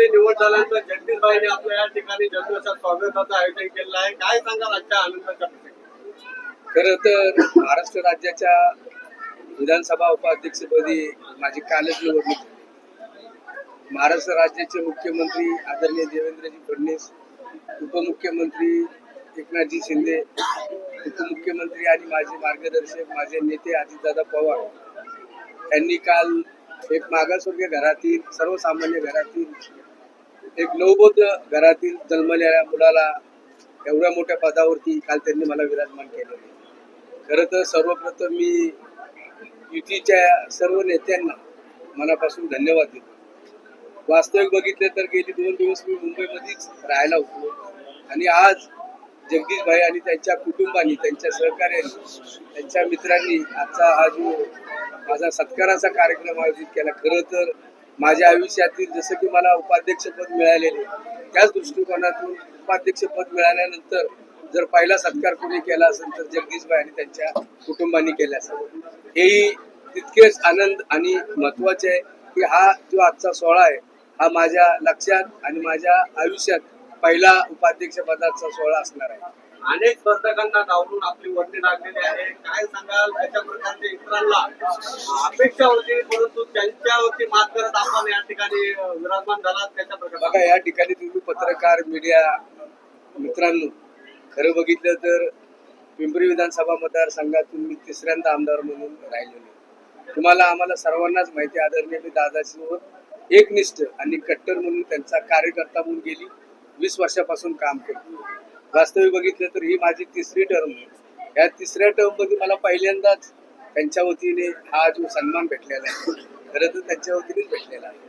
उपाध्यक्षपदी निवड झाल्यानंतर जगदीशभाईने आपल्या या ठिकाणी जल्लोषात स्वागताचं आयोजन केलं आहे. काय सांगाल आजच्या आनंदाच्या खर तर महाराष्ट्र राज्याच्या विधानसभा उपाध्यक्षपदी माझी कालच निवडणूक महाराष्ट्र राज्याचे मुख्यमंत्री आदरणीय देवेंद्रजी फडणवीस उपमुख्यमंत्री एकनाथजी शिंदे उपमुख्यमंत्री आणि माझे मार्गदर्शक माझे नेते अजितदादा पवार यांनी काल एक मागासवर्गीय घरातील सर्वसामान्य घरातील एक नवबोध घरातील जन्मलेल्या मुलाला एवढ्या मोठ्या पदावरती काल त्यांनी मला विराजमान केलं. खरं तर सर्वप्रथम मी युतीच्या सर्व नेत्यांना मनापासून धन्यवाद देतो. वास्तविक बघितले तर गेली दोन दिवस मी मुंबईमध्येच राहायला होतो. आणि आज जगदीशभाई आणि त्यांच्या कुटुंबानी त्यांच्या सहकार्याने त्यांच्या मित्रांनी आजचा हा जो माझा सत्काराचा कार्यक्रम आयोजित केला खरं तर माझ्या आयुष्यातील जसं की मला उपाध्यक्षपद मिळालेले त्याच दृष्टिकोनातून उपाध्यक्षपद मिळाल्यानंतर जर पहिला सत्कार कोणी केला असेल तर जगदीशबाई आणि त्यांच्या कुटुंबांनी केला असेल. हेही तितकेच आनंद आणि महत्त्वाचे आहे की हा जो आजचा सोहळा आहे हा माझ्या लक्षात आणि माझ्या आयुष्यात पहिला उपाध्यक्षपदाचा सोहळा असणार आहे. अनेक स्पर्धकांना डावलून आपली वर्णी लागलेली आहे. काय सांगाल? अशा प्रकारचे इतरांना अपेक्षा होती परंतु त्यांच्यावरती मात करत आपण या ठिकाणी विराजमान झाला त्याच्या प्रकारे बघा या ठिकाणी तुम्ही पत्रकार मीडिया मित्रांनो खरं बघितलं तर पिंपरी विधानसभा मतदारसंघातून मी तिसऱ्यांदा आमदार म्हणून राहिलेलो तुम्हाला आम्हाला सर्वांनाच माहिती आदरणीय मी दादासोबत एकनिष्ठ आणि कट्टर म्हणून त्यांचा कार्यकर्ता म्हणून गेली वीस वर्षापासून काम केलं वास्तविक बघितलं तर ही माझी तिसरी टर्म आहे. या तिसऱ्या टर्ममध्ये मला पहिल्यांदाच त्यांच्या वतीने हा जो सन्मान भेटलेला आहे खरं तर त्यांच्या वतीनेच भेटलेला आहे.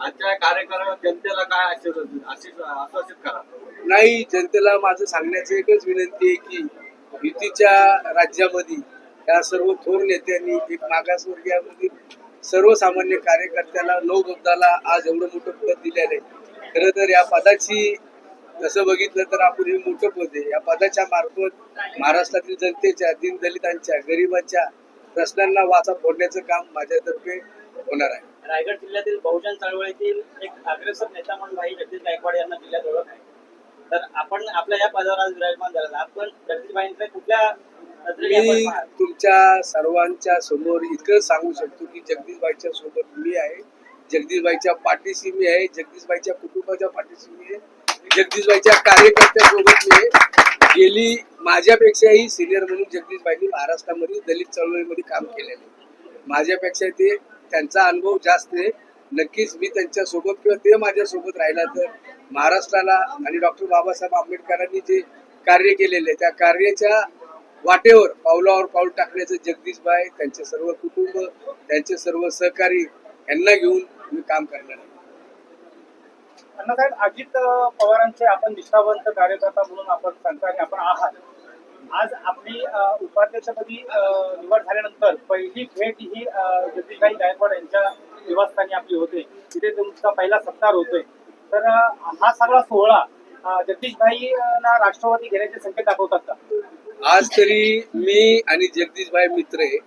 आजच्या कार्यक्रमात जनतेला काय आश्वासित करा. नाही जनतेला माझं सांगण्याची एकच विनंती आहे की युतीच्या राज्यामध्ये या सर्व थोर नेत्यांनी एक मागासवर्गीयामधील सर्वसामान्य कार्यकर्त्याला नऊ बुद्धाला आज एवढं मोठं पद दिलेलं आहे. खरं तर या पदाची तसं बघितलं तर आपण हे मोठं पद आहे. या पदाच्या मार्फत महाराष्ट्रातील जनतेच्या दीनदलितांच्या गरिबांच्या प्रश्नांना वाचा फोडण्याचं काम माझ्यातर्फे होणार आहे. रायगड जिल्ह्यातील बहुजन चळवळीतील एक अग्रेसर नेता म्हणून भाई जगदीश गायकवाड यांना जिल्ह्यात ओळख आहे. तर आपण आपल्या या पदावर आज विराजमान झाला आपण जगदीशबाईंकडे कुठल्या मी? तुमच्या सर्वांच्या समोर इतकं सांगू शकतो की जगदीशबाईच्या सोबत मी आहे. जगदीशबाईच्या पाठीशी मी आहे. जगदीशबाईच्या कुटुंबाच्या पाठीशी मी आहे. जगदीशबाईच्या कार्यकर्त्यासोबत मी गेली माझ्यापेक्षाही सिनियर म्हणून जगदीशबाईंनी महाराष्ट्रामध्ये दलित चळवळीमध्ये काम केलेलं. आहे माझ्यापेक्षा ते त्यांचा अनुभव जास्त आहे. नक्कीच मी त्यांच्यासोबत किंवा ते माझ्यासोबत राहिला तर महाराष्ट्राला आणि डॉक्टर बाबासाहेब आंबेडकरांनी जे कार्य केलेले आहे, त्या कार्याच्या वाटेवर पावलावर पाऊल टाकण्याचं जगदीशबाई त्यांचे सर्व कुटुंब त्यांचे सर्व सहकारी यांना घेऊन मी काम करणार आहे. अण्णासाहेब अजित पवारांचे आपण निष्ठावंत कार्यकर्ता म्हणून आपण सांगता आणि आपण आहात. आज आपली उपाध्यक्षपदी निवड झाल्यानंतर पहिली भेट ही अ, गायकवाड यांच्या निवासस्थानी आपली होते. तिथे तुमचा पहिला सत्कार होतोय. तर हा सगळा सोहळा अ, जगदीशभाईंना राष्ट्रवादी घेण्याचे संकेत दाखवतात का? आज तरी मी आणि जगदीशभाई मित्र आहे.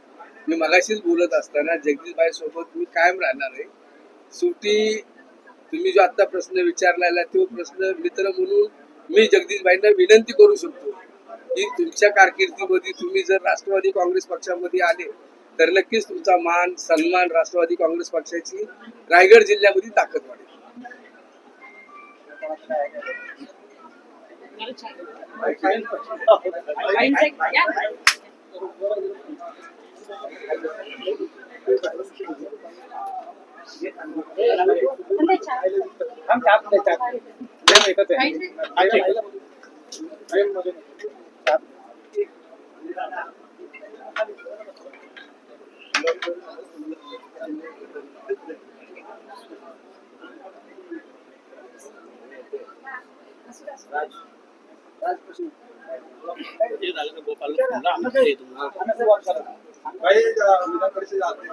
मी मगाशीच बोलत असताना जगदीशभाई सोबत मी कायम राहणार आहे. सुटी तुम्ही जो आता प्रश्न विचारलेला तो प्रश्न मित्र म्हणून मी जगदीशभाईंना विनंती करू शकतो की तुमच्या कारकिर्दीमध्ये तुम्ही जर राष्ट्रवादी काँग्रेस पक्षामध्ये आले तर नक्कीच तुमचा मान सन्मान राष्ट्रवादी काँग्रेस पक्षाची रायगड जिल्ह्यामध्ये ताकद वाढेल.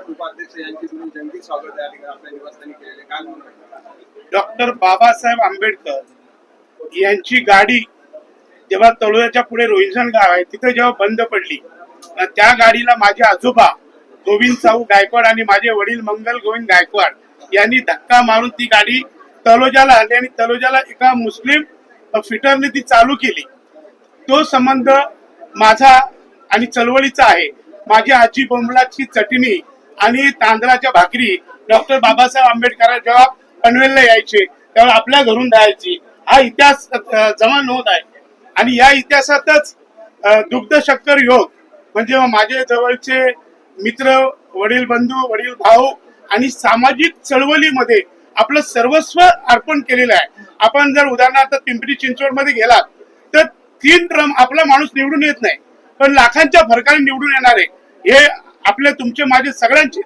हम क्या आपने आहे आपल्या निवासस्थानी केलेले काय म्हणून डॉक्टर बाबासाहेब आंबेडकर यांची गाडी जेव्हा तळोद्याच्या पुढे रोहिंसन गाव आहे तिथे जेव्हा बंद पडली त्या गाडीला माझे आजोबा गोविंद साहू गायकवाड आणि माझे वडील मंगल गोविंद गायकवाड यांनी धक्का मारून ती गाडी तलोजाला आली आणि तलोजाला एका मुस्लिम फिटरने ती चालू केली. तो संबंध माझा आणि चळवळीचा आहे. माझी आजी बोंबलाची चटणी आणि तांदळाच्या भाकरी डॉक्टर बाबासाहेब आंबेडकर जेव्हा पनवेलला यायचे तेव्हा आपल्या घरून राहायची. हा इतिहास जमा होत आहे. आणि या इतिहासातच दुग्ध शक्कर योग म्हणजे माझे जवळचे मित्र वडील बंधू वडील भाऊ आणि सामाजिक चळवळीमध्ये आपलं सर्वस्व अर्पण केलेलं आहे. आपण जर उदाहरणार्थ पिंपरी चिंचवडमध्ये गेलात तर तीन ट्रम आपला माणूस निवडून येत नाही पण लाखांच्या फरकाने निवडून येणार आहे हे आपले तुमचे माझे सगळ्यांचे.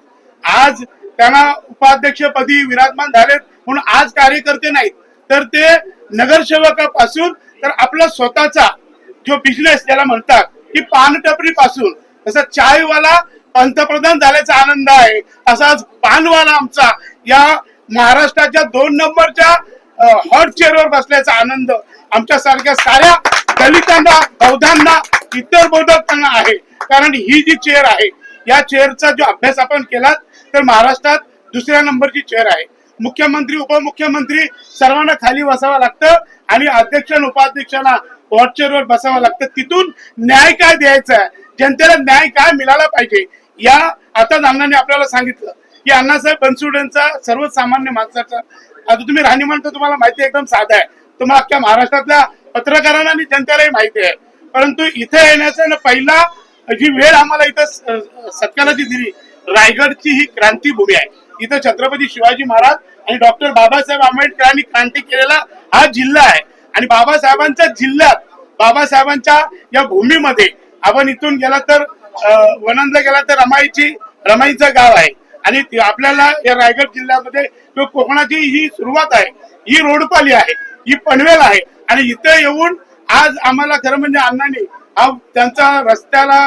आज त्यांना उपाध्यक्षपदी विराजमान झालेत म्हणून आज कार्यकर्ते नाहीत. तर ते नगरसेवकापासून तर आपला स्वतःचा जो बिझनेस ज्याला म्हणतात की पानटपरी पासून तसा चायवाला पंतप्रधान झाल्याचा आनंद आहे. असाच पानवाला आमचा या महाराष्ट्राच्या दोन नंबरच्या हॉट चेअरवर बसल्याचा आनंद आमच्या सारख्या साऱ्या दलितांना बौद्धांना इतर बोधकांना आहे. कारण ही जी चेअर आहे या चेअरचा जो अभ्यास आपण केला तर महाराष्ट्रात दुसऱ्या नंबरची चेअर आहे. मुख्यमंत्री उपमुख्यमंत्री सर्वांना खाली बसावं लागतं आणि अध्यक्ष आणि उपाध्यक्षांना वॉचरवर बसावं लागतं. तिथून न्याय काय द्यायचा आहे? जनतेला न्याय काय मिळाला पाहिजे? या आता अण्णांनी आपल्याला सांगितलं. की अण्णासाहेब बनसुडेंचा सर्वसामान्य माणसाचा आता तुम्ही राहणीमान तर तुम्हाला माहिती एकदम साधा आहे. तुम्हाला अख्ख्या महाराष्ट्रातल्या पत्रकारांना आणि जनतेलाही माहिती आहे. परंतु इथे येण्याचा पहिला जी वेळ आम्हाला इथं सत्याला दिली रायगडची ही क्रांतीभूमी आहे. इथं छत्रपती शिवाजी महाराज आणि डॉक्टर बाबासाहेब आंबेडकरांनी क्रांती केलेला हा जिल्हा आहे. आणि बाबासाहेबांच्या जिल्ह्यात बाबासाहेबांच्या या भूमीमध्ये आपण इथून गेला तर अं, वनंदला गेला तर रमाईची रमाईचं गाव आहे. आणि आपल्याला या रायगड जिल्ह्यामध्ये किंवा कोकणाची ही सुरुवात आहे ही रोडपाली आहे ही पनवेल आहे. आणि इथं येऊन आज आम्हाला खरं म्हणजे अण्णांनी हा त्यांचा रस्त्याला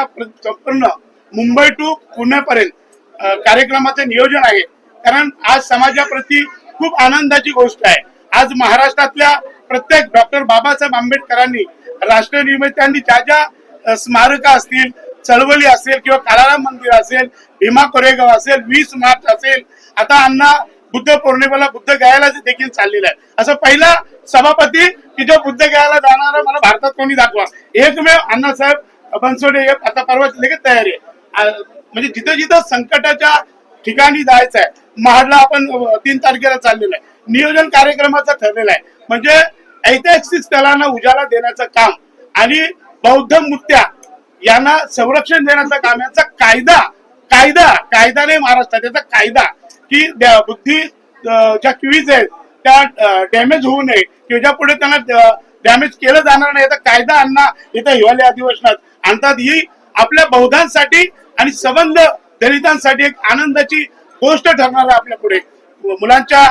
संपूर्ण मुंबई टू पुण्यापर्यंत कार्यक्रमाचे कार्यक्रमाचं नियोजन आहे. कारण आज समाजाप्रती खूप आनंदाची गोष्ट आहे. आज महाराष्ट्रातल्या प्रत्येक डॉक्टर बाबासाहेब आंबेडकरांनी राष्ट्रनिर्मित्यांनी ज्या ज्या स्मारक असतील चळवळी असेल किंवा कालाराम मंदिर असेल भीमा कोरेगाव असेल वीस मार्च असेल आता अण्णा बुद्ध पौर्णिमेला बुद्ध गयाला देखील चाललेला आहे. असं पहिला सभापती की जो बुद्ध गयाला जाणारा मला भारतात कोणी दाखवा. एकमेव अण्णासाहेब बनसोडे हे आता परवा लगेच तयारी आहे. म्हणजे जिथं जिथं संकटाच्या ठिकाणी जायचं आहे महाडला आपण तीन तारखेला चाललेलं आहे. नियोजन कार्यक्रमाचं ठरलेलं आहे. म्हणजे ऐतिहासिक स्थळांना उजाला देण्याचं काम आणि बौद्ध मुत्या यांना संरक्षण देण्याचं काम यांचा कायदा कायदा कायदा नाही महाराष्ट्रात याचा कायदा. की बुद्धी ज्या किवीज आहेत त्या डॅमेज होऊ नये किंवा पुढे त्यांना डॅमेज केलं जाणार नाही. याचा कायदा आणणं इथं हिवाळी अधिवेशनात आणतात. ही आपल्या बौद्धांसाठी आणि संबंध दलितांसाठी एक आनंदाची गोष्ट ठरणार आहे आपल्या पुढे. मुलांच्या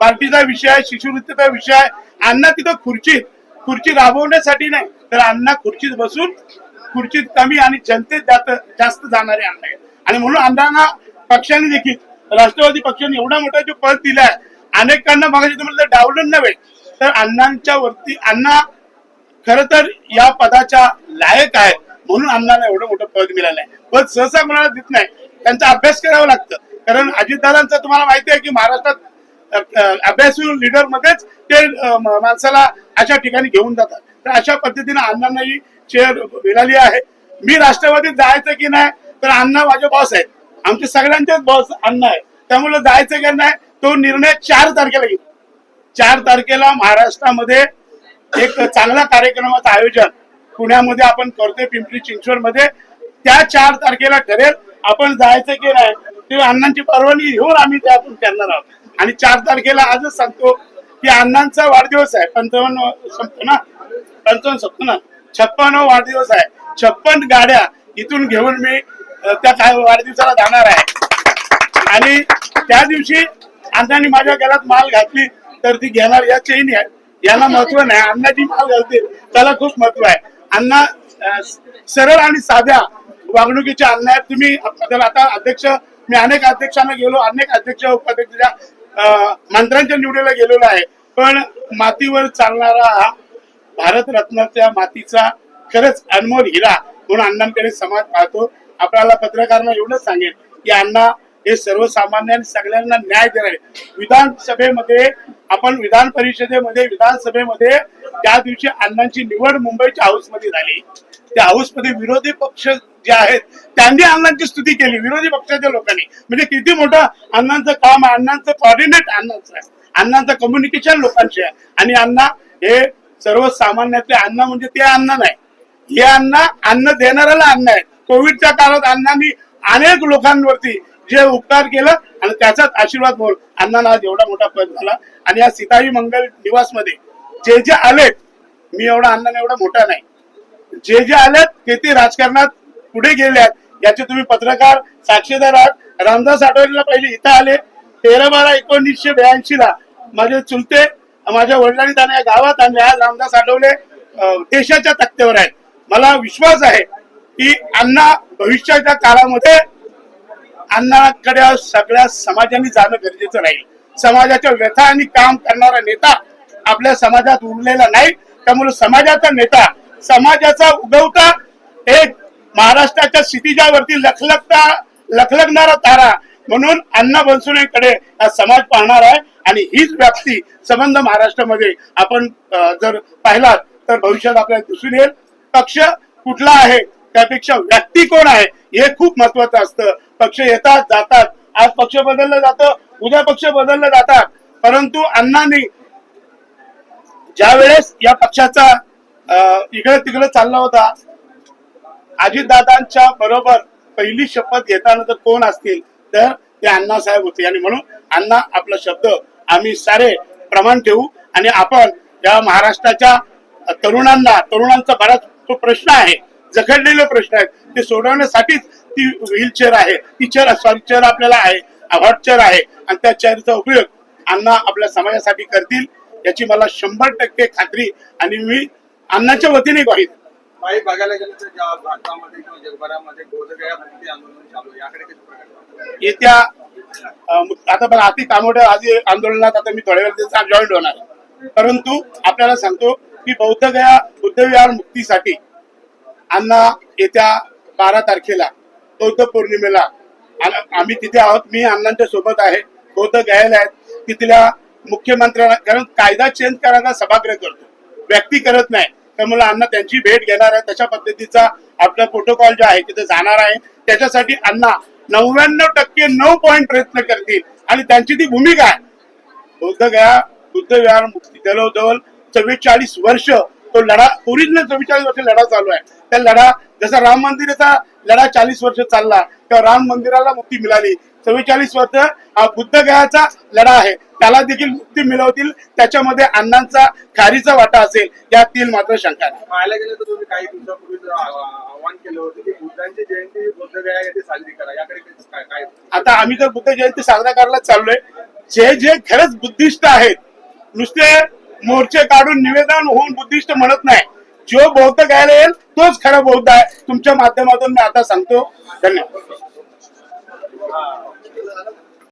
बालटीचा विषय आहे शिष्यवृत्तीचा विषय आहे. अण्णा तिथं खुर्चीत खुर्ची राबवण्यासाठी नाही तर अण्णा खुर्चीत बसून खुर्चीत कमी आणि जनतेत जास्त जास्त जाणारे अण्णा आहेत. आणि म्हणून अण्णांना पक्षाने देखील राष्ट्रवादी पक्षाने एवढा मोठा जो पद दिलाय अनेकांना मागायचे तुम्हाला डावलं नव्हे तर अण्णांच्या वरती अण्णा खर तर या पदाच्या लायक आहेत म्हणून अण्णांना एवढं मोठं पद मिळालं आहे पद सहसा कोणाला देत नाही त्यांचा अभ्यास करावा लागतं. कारण अजितदादांचा तुम्हाला माहिती आहे की महाराष्ट्रात अभ्यासू लीडर मध्येच ते माणसाला अशा ठिकाणी घेऊन जातात. तर अशा पद्धतीने अण्णांना ही चेअर मिळाली आहे. मी राष्ट्रवादीत जायचं की नाही तर अण्णा माझे बॉस आहेत. आमचे सगळ्यांचेच बॉस अण्णा आहे त्यामुळे जायचं की नाही तो निर्णय चार तारखेला घेऊ चार तारखेला महाराष्ट्रामध्ये एक चांगला कार्यक्रमाचं आयोजन पुण्यामध्ये आपण करतोय पिंपरी चिंचवडमध्ये त्या चार तारखेला ठरेल. आपण जायचं की नाही ते अण्णांची परवानगी घेऊन आम्ही त्यातून करणार आहोत. आणि चार तारखेला आजच सांगतो की अण्णांचा वाढदिवस आहे. पंचावन्न संपतो ना? पंचावन्न संपतो ना? छप्पन वाढदिवस आहे. छप्पन गाड्या इथून घेऊन मी त्या वाढदिवसाला जाणार आहे. आणि त्या दिवशी अण्णांनी माझ्या गळ्यात माल घातली तर ती घेणार या चैन आहे. याला महत्त्व नाही. अण्णा जी माल घालतील. त्याला खूप महत्त्व आहे. अण्णा सरळ आणि साध्या वागणुकीचे अण्णा आहेत तुम्ही आता अध्यक्ष मी अनेक अध्यक्षांना गेलो अनेक अध्यक्ष उपाध्यक्षाच्या मंत्र्यांच्या निवडीला गेलेलो आहे. पण मातीवर चालणारा हा भारतरत्नाच्या मातीचा खरंच अनमोल हिरा म्हणून अण्णांकडे समाज पाहतो. आपल्याला पत्रकारांना एवढंच सांगेल की अण्णा हे सर्वसामान्य आणि सगळ्यांना न्याय देणार विधानसभेमध्ये आपण विधान परिषदेमध्ये विधानसभेमध्ये त्या दिवशी अण्णांची निवड मुंबईच्या हाऊसमध्ये झाली. त्या हाऊसमध्ये विरोधी पक्ष जे आहेत त्यांनी अण्णांची स्तुती केली विरोधी पक्षाच्या लोकांनी. म्हणजे किती मोठं अण्णांचं काम आहे अण्णांचं कॉर्डिनेट अण्णांचं आहे. अण्णांचं कम्युनिकेशन लोकांशी आहे. आणि अण्णा हे सर्वसामान्यातले अण्णा म्हणजे ते अण्णा नाही. हे अण्णा अन्न देणाऱ्याला अन्न आहे कोविडच्या काळात अण्णांनी अनेक लोकांवरती जे उपकार केलं आणि त्याचाच आशीर्वाद म्हणून अण्णांना आज एवढा मोठा पद झाला. आणि या सीताई मंगल निवासमध्ये जे जे आलेत मी एवढा अण्णा एवढा मोठा नाही. जे जे आलेत ते ते राजकारणात पुढे गेले आहेत याचे तुम्ही पत्रकार साक्षीदार आहात. रामदास आठवलेला पहिले इथं आले. तेरा बारा एकोणीसशे ब्याऐंशी ला माझे चुलते माझ्या वडिलांनी त्यांना या गावात आणले. आज रामदास आठवले देशाच्या तक्त्यावर आहेत. मला विश्वास आहे की अण्णा भविष्याच्या काळामध्ये अण्णाकडे सगळ्या समाजाने जाणं गरजेचं राहील. समाजाच्या व्यथा आणि काम करणारा नेता आपल्या समाजात उरलेला नाही. त्यामुळे समाजाचा नेता समाजाचा उगवता एक महाराष्ट्राच्या क्षितिजावरती लखलखता लखलखणारा तारा म्हणून अण्णा बनसुनेकडे हा समाज पाहणार आहे. आणि हीच व्याप्ती संबंध महाराष्ट्रामध्ये आपण जर पाहिलात तर भविष्यात आपल्याला दिसून येईल. पक्ष कुठला आहे? त्यापेक्षा व्यक्ती कोण आहे हे खूप महत्वाचं असतं. पक्ष येतात जातात. आज पक्ष बदललं जातं उद्या पक्ष बदललं जातात. परंतु अण्णांनी ज्या वेळेस या पक्षाचा इकडे तिकडे चालला होता अजितदादांच्या बरोबर पहिली शपथ घेताना तर कोण असतील तर ते अण्णासाहेब होते. आणि म्हणून अण्णा आपला शब्द आम्ही सारे प्रमाण ठेवू. आणि आपण या महाराष्ट्राच्या तरुणांना तरुणांचा बराच तो प्रश्न आहे जखडलेले प्रश्न आहेत. ते सोडवण्यासाठीच ती व्हीलचेअर आहे. ती चेअर सॉरी चेअर आपल्याला आहे. हॉट चेअर आहे. आणि त्या चेअरचा उपयोग अण्णा आपल्या समाजासाठी करतील याची मला शंभर टक्के खात्री. आणि मी अण्णाच्या वतीने ग्वाही बघायला गेलं तर भारतामध्ये किंवा जगभरामध्ये आंदोलन चालू याकडे? येत्या आता पण आधी कामोठ्या आधी आंदोलनात आता मी थोड्या वेळ जॉईन होणार. परंतु आपल्याला सांगतो की बौद्ध गया बुद्धविहार मुक्तीसाठी अण्णा येत्या बारा तारखेला बौद्ध पौर्णिमेला. आम्ही तिथे आहोत मी अण्णांच्या सोबत आहे. बौद्ध गयाला आहेत. तिथल्या मुख्यमंत्र्यांना कारण कायदा चेंज करायला सभागृह करतो. व्यक्ती करत नाही. त्यामुळे अण्णा त्यांची भेट घेणार आहे तशा पद्धतीचा आपला प्रोटोकॉल जो आहे तिथे जाणार आहे. त्याच्यासाठी अण्णा नव्याण्णव टक्के नऊ पॉईंट प्रयत्न करतील. आणि त्यांची ती भूमिका आहे. बौद्ध गया बुद्ध विहार मुक्ती जवळजवळ चव्वेचाळीस वर्ष तो लढा ओरिजिनल चव्वेचाळीस वर्ष लढा चालू आहे. त्या लढा जसा राम मंदिराचा लढा चाळीस वर्ष चालला तेव्हा राम मंदिराला मुक्ती मिळाली. चव्वेचाळीस वर्ष हा बुद्ध गयाचा लढा आहे. त्याला देखील मुक्ती मिळवतील. त्याच्यामध्ये अण्णांचा खारीचा वाटा असेल यातील मात्र शंका नाही पाहायला गेलं तर तुम्ही काही दिवसापूर्वी आवाहन केलं होतं की बुद्धांची जयंती येथे साजरी करा. याकडे कशी- काय काय आता आम्ही तर बुद्ध जयंती साजरा करायला चाललोय. जे जे खरंच बुद्धिस्ट आहेत नुसते मोर्चे काढून निवेदन होऊन बुद्धिस्ट म्हणत नाही. जो बौद्ध घ्यायला येईल तोच खरा बौद्ध आहे. तुमच्या माध्यमातून मी आता सांगतो. धन्यवाद.